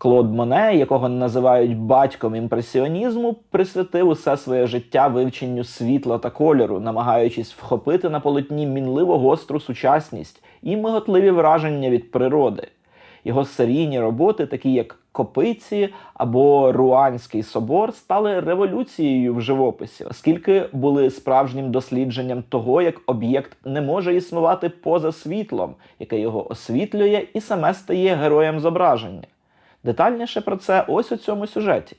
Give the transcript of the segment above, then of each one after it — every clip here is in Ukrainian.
Клод Моне, якого називають батьком імпресіонізму, присвятив усе своє життя вивченню світла та кольору, намагаючись вхопити на полотні мінливо гостру сучасність і миготливі враження від природи. Його серійні роботи, такі як Копиці або Руанський собор, стали революцією в живописі, оскільки були справжнім дослідженням того, як об'єкт не може існувати поза світлом, яке його освітлює і саме стає героєм зображення. Детальніше про це ось у цьому сюжеті.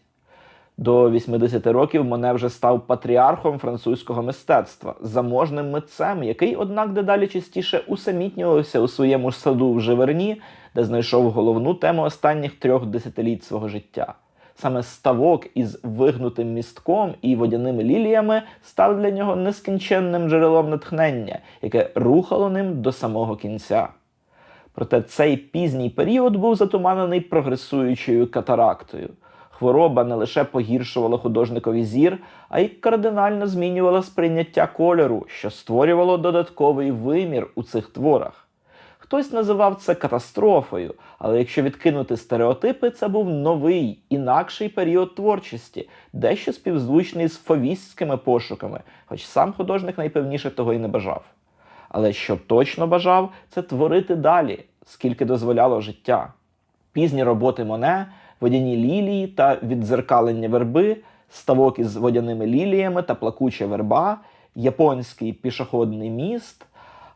До 80 років Моне вже став патріархом французького мистецтва, заможним митцем, який, однак, дедалі частіше усамітнювався у своєму саду в Живерні, де знайшов головну тему останніх трьох десятиліть свого життя. Саме ставок із вигнутим містком і водяними ліліями став для нього нескінченним джерелом натхнення, яке рухало ним до самого кінця. Проте цей пізній період був затуманений прогресуючою катарактою. Хвороба не лише погіршувала художникові зір, а й кардинально змінювала сприйняття кольору, що створювало додатковий вимір у цих творах. Хтось називав це катастрофою, але якщо відкинути стереотипи, це був новий, інакший період творчості, дещо співзвучний з фовістськими пошуками, хоч сам художник найпевніше того й не бажав. Але що точно бажав, це творити далі, скільки дозволяло життя. Пізні роботи Моне, водяні лілії та віддзеркалення верби, ставок із водяними ліліями та плакуча верба, японський пішохідний міст,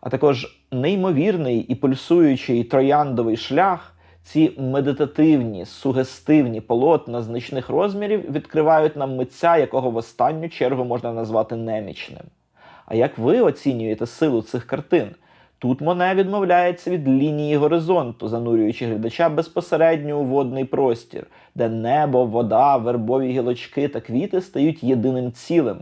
а також неймовірний і пульсуючий трояндовий шлях. Ці медитативні, сугестивні полотна значних розмірів відкривають нам митця, якого в останню чергу можна назвати немічним. А як ви оцінюєте силу цих картин? Тут Моне відмовляється від лінії горизонту, занурюючи глядача безпосередньо у водний простір, де небо, вода, вербові гілочки та квіти стають єдиним цілим.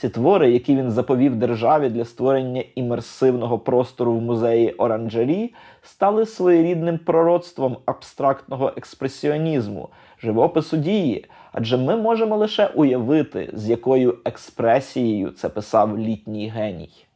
Ці твори, які він заповів державі для створення імерсивного простору в музеї Оранжері, стали своєрідним пророцтвом абстрактного експресіонізму, живопису дії, адже ми можемо лише уявити, з якою експресією це писав літній геній.